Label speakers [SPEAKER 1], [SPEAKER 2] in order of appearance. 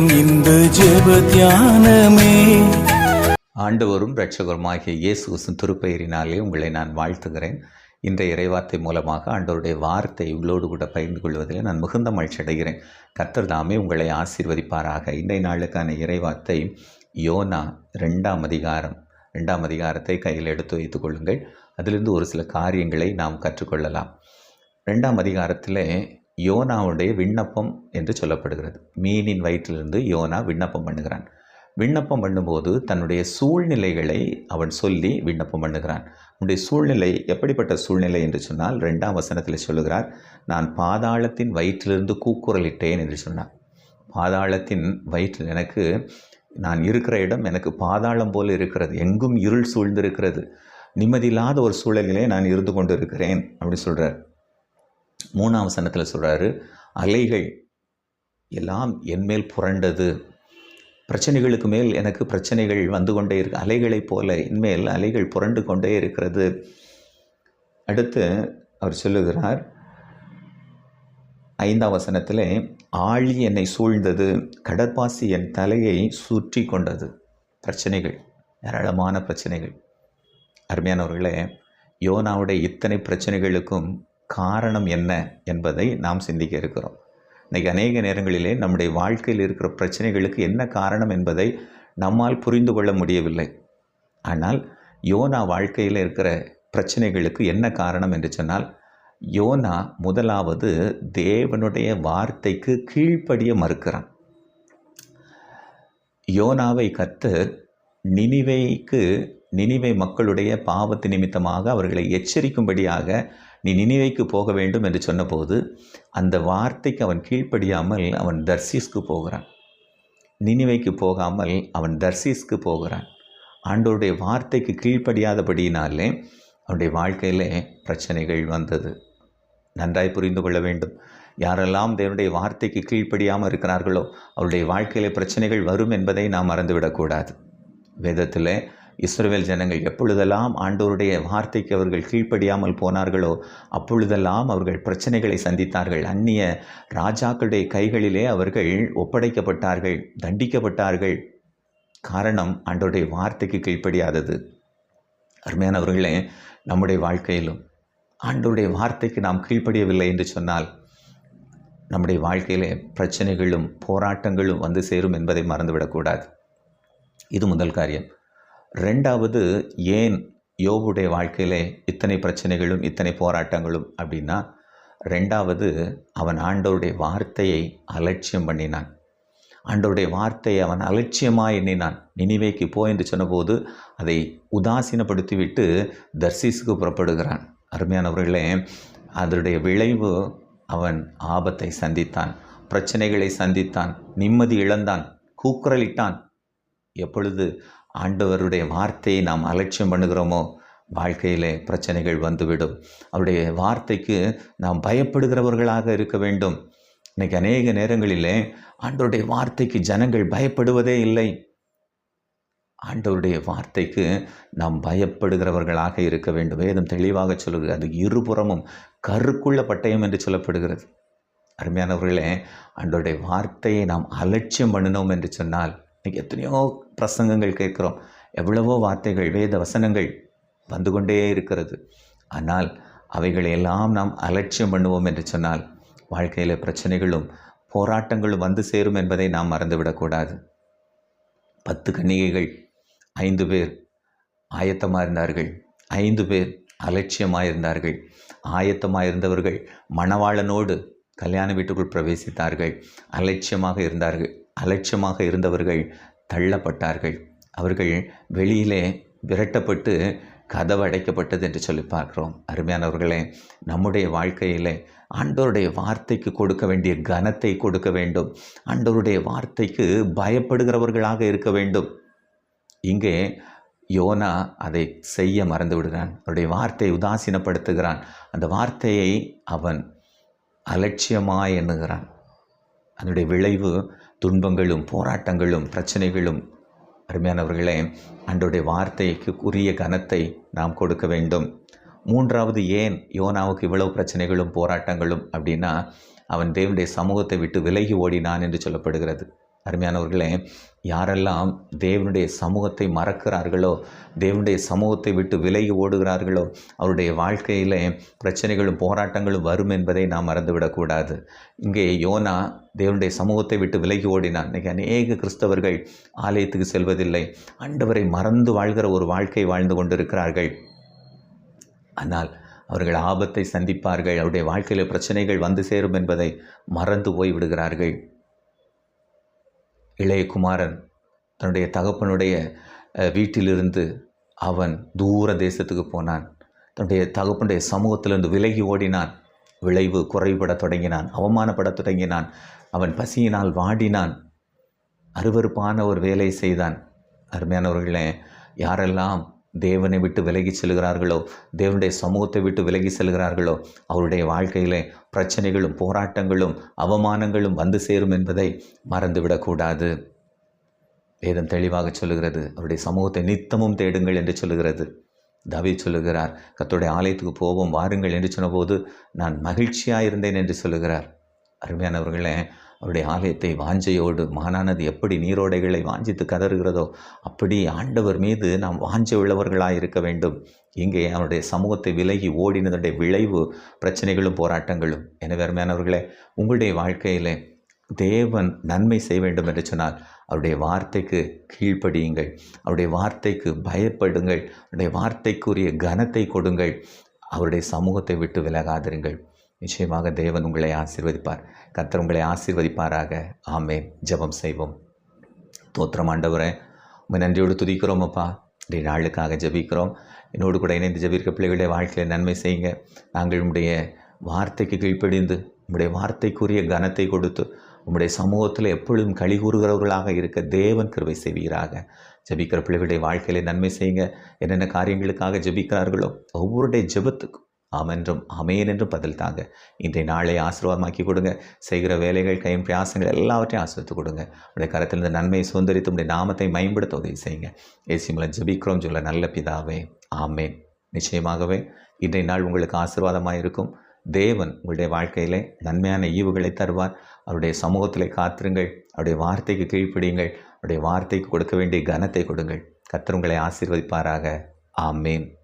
[SPEAKER 1] நேரம் இந்த ஜெப தியானமே.
[SPEAKER 2] ஆண்டவரும் இரட்சகருமாகிய இயேசு திருப்பெயரினாலே உங்களை நான் வாழ்த்துகிறேன். இன்றைய இறைவார்த்தை மூலமாக ஆண்டவருடைய வார்த்தை இவ்வளோடு கூட பகிர்ந்து கொள்வதில் நான் மிகுந்த மகிழ்ச்சி அடைகிறேன். கர்த்தர் தாமே உங்களை ஆசீர்வதிப்பாராக. இன்றைய நாளுக்கான இறைவார்த்தை யோனா ரெண்டாம் அதிகாரம். ரெண்டாம் அதிகாரத்தை கையில் எடுத்து வைத்துக் கொள்ளுங்கள். அதிலிருந்து ஒரு சில காரியங்களை நாம் கற்றுக்கொள்ளலாம். ரெண்டாம் அதிகாரத்தில் யோனாவுடைய விண்ணப்பம் என்று சொல்லப்படுகிறது. மீனின் வயிற்றிலிருந்து யோனா விண்ணப்பம் பண்ணுகிறான். விண்ணப்பம் பண்ணும்போது தன்னுடைய சூழ்நிலைகளை அவன் சொல்லி விண்ணப்பம் பண்ணுகிறான். உன்னுடைய சூழ்நிலை எப்படிப்பட்ட சூழ்நிலை என்று சொன்னால் ரெண்டாம் வசனத்தில் சொல்லுகிறார் நான் பாதாளத்தின் வயிற்றிலிருந்து கூக்குரலிட்டேன் என்று சொன்னான் பாதாளத்தின் வயிற்றில் எனக்கு நான் இருக்கிற இடம் எனக்கு பாதாளம் போல் இருக்கிறது. எங்கும் இருள் சூழ்ந்திருக்கிறது. நிம்மதியில்லாத ஒரு சூழலிலே நான் இருந்து கொண்டு இருக்கிறேன் அப்படின்னு சொல்கிறார் மூணாம் வசனத்தில் சொல்கிறாரு அலைகள் எல்லாம் என்மேல் புரண்டது. பிரச்சனைகளுக்கு மேல் எனக்கு பிரச்சனைகள் வந்து கொண்டே இருக்கு. அலைகளைப் போல இன்மேல் அலைகள் புரண்டு கொண்டே இருக்கிறது. அடுத்து அவர் சொல்லுகிறார் ஐந்தாம் வசனத்தில் ஆழி என்னை சூழ்ந்தது கடற்பாசி என் தலையை சுற்றி கொண்டது. பிரச்சனைகள் ஏராளமான பிரச்சனைகள். அருமையானவர்களே யோனாவுடைய இத்தனை பிரச்சனைகளுக்கும் காரணம் என்ன என்பதை நாம் சிந்திக்க இருக்கிறோம். இன்றைக்கி அநேக நேரங்களிலே நம்முடைய வாழ்க்கையில் இருக்கிற பிரச்சனைகளுக்கு என்ன காரணம் என்பதை நம்மால் புரிந்து கொள்ள முடியவில்லை. ஆனால் யோனா வாழ்க்கையில் இருக்கிற பிரச்சனைகளுக்கு என்ன காரணம் என்று சொன்னால் யோனா முதலாவது தேவனுடைய வார்த்தைக்கு கீழ்ப்படிய மறுக்கிறான். யோனாவை கத்து நினிவைக்கு நினிவை மக்களுடைய பாவத்து நிமித்தமாக அவர்களை எச்சரிக்கும்படியாக நீ நினிவைக்கு போக வேண்டும் என்று சொன்னபோது அந்த வார்த்தைக்கு அவன் கீழ்ப்படியாமல் அவன் தர்சீஸ்க்கு போகிறான். நினிவைக்கு போகாமல் அவன் தர்சீஸ்க்கு போகிறான். ஆண்டோருடைய வார்த்தைக்கு கீழ்ப்படியாதபடியினாலே அவனுடைய வாழ்க்கையிலே பிரச்சனைகள் வந்தது. நன்றாய் புரிந்து கொள்ள வேண்டும். யாரெல்லாம் தேவனுடைய வார்த்தைக்கு கீழ்ப்படியாமல் இருக்கிறார்களோ அவருடைய வாழ்க்கையிலே பிரச்சனைகள் வரும் என்பதை நாம் மறந்துவிடக்கூடாது. வேதத்தில் இஸ்ரவேல் ஜனங்கள் எப்பொழுதெல்லாம் ஆண்டோருடைய வார்த்தைக்கு அவர்கள் கீழ்ப்படியாமல் போனார்களோ அப்பொழுதெல்லாம் அவர்கள் பிரச்சனைகளை சந்தித்தார்கள். அந்நிய ராஜாக்களுடைய கைகளிலே அவர்கள் ஒப்படைக்கப்பட்டார்கள் தண்டிக்கப்பட்டார்கள். காரணம் ஆண்டோருடைய வார்த்தைக்கு கீழ்ப்படியாதது. அருமையானவர்களே நம்முடைய வாழ்க்கையிலும் ஆண்டோருடைய வார்த்தைக்கு நாம் கீழ்ப்படியவில்லை என்று சொன்னால் நம்முடைய வாழ்க்கையிலே பிரச்சனைகளும் போராட்டங்களும் வந்து சேரும் என்பதை மறந்துவிடக்கூடாது. இது முதல் காரியம். ரெண்டாவது ஏன் யோபுடைய வாழ்க்கையிலே இத்தனை பிரச்சனைகளும் இத்தனை போராட்டங்களும் அப்படின்னா ரெண்டாவது அவன் ஆண்டவருடைய வார்த்தையை அலட்சியம் பண்ணினான். ஆண்டவருடைய வார்த்தையை அவன் அலட்சியமாக எண்ணினான். நினைவேக்கு போ என்று சொன்னபோது அதை உதாசீனப்படுத்திவிட்டு தர்சீஸுக்கு புறப்படுகிறான். அருமையானவர்களே அதனுடைய விளைவு அவன் ஆபத்தை சந்தித்தான் பிரச்சனைகளை சந்தித்தான் நிம்மதி இழந்தான் கூக்குரலிட்டான். எப்பொழுது ஆண்டவருடைய வார்த்தையை நாம் அலட்சியம் பண்ணுகிறோமோ வாழ்க்கையிலே பிரச்சனைகள் வந்துவிடும். அவருடைய வார்த்தைக்கு நாம் பயப்படுகிறவர்களாக இருக்க வேண்டும். இன்றைக்கி அநேக நேரங்களிலே ஆண்டவருடைய வார்த்தைக்கு ஜனங்கள் பயப்படுவதே இல்லை. ஆண்டவருடைய வார்த்தைக்கு நாம் பயப்படுகிறவர்களாக இருக்க வேண்டும். வேதம் தெளிவாக சொல்லுகிறது அது இருபுறமும் கருக்குள்ள பட்டயம் என்று சொல்லப்படுகிறது. அருமையானவர்களே ஆண்டவருடைய வார்த்தையை நாம் அலட்சியம் பண்ணினோம் என்று சொன்னால் இன்றைக்கி எத்தனையோ பிரசங்கங்கள் கேட்குறோம். எவ்வளவோ வார்த்தைகள் வேத வசனங்கள் வந்து கொண்டே இருக்கிறது. ஆனால் அவைகளை எல்லாம் நாம் அலட்சியம் பண்ணுவோம் என்று சொன்னால் வாழ்க்கையில் பிரச்சனைகளும் போராட்டங்களும் வந்து சேரும் என்பதை நாம் மறந்துவிடக்கூடாது பத்து கன்னிகைகள் ஐந்து பேர் ஆயத்தமாக இருந்தார்கள் ஐந்து பேர் அலட்சியமாக இருந்தார்கள் ஆயத்தமாக இருந்தவர்கள் மணவாளனோடு கல்யாண வீட்டுக்குள் பிரவேசித்தார்கள். அலட்சியமாக இருந்தார்கள். அலட்சியமாக இருந்தவர்கள் தள்ளப்பட்டார்கள். அவர்கள் வெளியிலே விரட்டப்பட்டு கதவு அடைக்கப்பட்டது என்று சொல்லி பார்க்கிறோம். அருமையானவர்களே நம்முடைய வாழ்க்கையிலே ஆண்டவருடைய வார்த்தைக்கு கொடுக்க வேண்டிய கனத்தை கொடுக்க வேண்டும். ஆண்டவருடைய வார்த்தைக்கு பயப்படுகிறவர்களாக இருக்க வேண்டும். இங்கே யோனா அதை செய்ய மறந்து விடுகிறான் அவருடைய வார்த்தையை உதாசீனப்படுத்துகிறான். அந்த வார்த்தையை அவன் அலட்சியமாய் எண்ணுகிறான். அதனுடைய விளைவு துன்பங்களும் போராட்டங்களும் பிரச்சனைகளும். அருமையானவர்களே அன்றைய வார்த்தைக்கு உரிய கனத்தை நாம் கொடுக்க வேண்டும். மூன்றாவது ஏன் யோனாவுக்கு இவ்வளவு பிரச்சனைகளும் போராட்டங்களும் அப்படின்னா அவன் தேவனுடைய சமூகத்தை விட்டு விலகி ஓடினான் என்று சொல்லப்படுகிறது. அருமையானவர்களே யாரெல்லாம் தேவனுடைய சமூகத்தை மறக்கிறார்களோ தேவனுடைய சமூகத்தை விட்டு விலகி ஓடுகிறார்களோ அவருடைய வாழ்க்கையிலே பிரச்சனைகளும் போராட்டங்களும் வரும் என்பதை நாம் மறந்துவிடக்கூடாது. இங்கே யோனா தேவனுடைய சமூகத்தை விட்டு விலகி ஓடினான். இன்றைக்கி அநேக கிறிஸ்தவர்கள் ஆலயத்துக்கு செல்வதில்லை. ஆண்டவரை மறந்து வாழ்கிற ஒரு வாழ்க்கை வாழ்ந்து கொண்டிருக்கிறார்கள். ஆனால் அவர்கள் ஆபத்தை சந்திப்பார்கள். அவருடைய வாழ்க்கையில் பிரச்சனைகள் வந்து சேரும் என்பதை மறந்து போய் விடுகிறார்கள் இளைய குமாரன் தன்னுடைய தகப்பனுடைய வீட்டிலிருந்து அவன் தூர தேசத்துக்கு போனான். தன்னுடைய தகப்பனுடைய சமூகத்திலிருந்து விலகி ஓடினான். விளைவு குறைபடத் தொடங்கினான் அவமானப்படத் தொடங்கினான். அவன் பசியினால் வாடினான். அருவருப்பான ஒரு வேலை செய்தான். அருமையானவர்களே யாரெல்லாம் தேவனை விட்டு விலகி செல்கிறார்களோ? தேவனுடைய சமூகத்தை விட்டு விலகி செல்கிறார்களோ? அவருடைய வாழ்க்கையிலே பிரச்சனைகளும் போராட்டங்களும் அவமானங்களும் வந்து சேரும் என்பதை மறந்துவிடக்கூடாது. வேதம் தெளிவாக சொல்லுகிறது. அவருடைய சமூகத்தை நித்தமும் தேடுங்கள் என்று சொல்லுகிறது. தவி சொல்லுகிறார் கத்தோடைய ஆலயத்துக்கு போவோம் வாருங்கள் என்று சொன்னபோது நான் மகிழ்ச்சியாக இருந்தேன் என்று சொல்லுகிறார். அருமையானவர்களே அவருடைய ஆலயத்தை வாஞ்சையோடு மானானது எப்படி நீரோடைகளை வாஞ்சித்து கதறுகிறதோ அப்படி ஆண்டவர் மீது நாம் வாஞ்சை உள்ளவர்களாக இருக்க வேண்டும். இங்கே அவருடைய சமூகத்தை விலகி ஓடினதுடைய விளைவு பிரச்சனைகளும் போராட்டங்களும். எனவே அருமையானவர்களே உங்களுடைய வாழ்க்கையிலே தேவன் நன்மை செய்ய வேண்டும் என்று சொன்னால் அவருடைய வார்த்தைக்கு கீழ்ப்படியுங்கள். அவருடைய வார்த்தைக்கு பயப்படுங்கள். அவருடைய வார்த்தைக்குரிய கனத்தை கொடுங்கள். அவருடைய சமூகத்தை விட்டு விலகாதிருங்கள். நிச்சயமாக தேவன் உங்களை ஆசீர்வதிப்பார். கர்த்தர் உங்களை ஆசீர்வதிப்பாராக. ஆமே ஜெபம் செய்வோம். தோத்திரம் ஆண்டவரே உங்கள் நன்றியோடு துதிக்கிறோம் அப்பா. இன்றைய நாளுக்காக ஜெபிக்கிறோம். என்னோடு கூட இணைந்து ஜபிக்கிற பிள்ளைகளுடைய வாழ்க்கையில் நன்மை செய்யுங்க. நாங்கள் உடைய வார்த்தைக்கு கீழ்ப்படிந்து உங்களுடைய வார்த்தைக்குரிய கனத்தை கொடுத்து உங்களுடைய சமூகத்தில் எப்பொழுதும் களி கூறுகிறவர்களாக இருக்க தேவன் கிருவை செய்வீராக. ஜெபிக்கிற பிள்ளைகளுடைய வாழ்க்கையில நன்மை செய்யுங்க. என்னென்ன காரியங்களுக்காக ஜெபிக்கிறார்களோ ஒவ்வொருடைய ஜபத்துக்கும் ஆமென்றும் அமேன் என்றும் பதில் தாங்க. இன்றைய நாளை ஆசீர்வாதமாக்கி கொடுங்க. செய்கிற வேலைகள் கையும் பிரயாசங்கள் எல்லாவற்றையும் ஆசிரித்து கொடுங்க. உடைய கரத்தில் இந்த நன்மையை சுதந்திரித்து உடைய நாமத்தை மேம்படுத்த உதவி செய்யுங்க. ஏசி மூலம் ஜபிக்ரோம் சொல்ல நல்ல பிதாவே ஆமேன். நிச்சயமாகவே இன்றைய நாள் உங்களுக்கு ஆசீர்வாதமாக இருக்கும். தேவன் உங்களுடைய வாழ்க்கையிலே நன்மையான ஈவுகளை தருவார். அவருடைய சமூகத்திலே காத்திருங்கள். அவருடைய வார்த்தைக்கு கீழ்ப்பிடியுங்கள். அவருடைய வார்த்தைக்கு கொடுக்க வேண்டிய கனத்தை கொடுங்கள். கத்தர் உங்களை ஆசீர்வதிப்பாராக. ஆமேன்.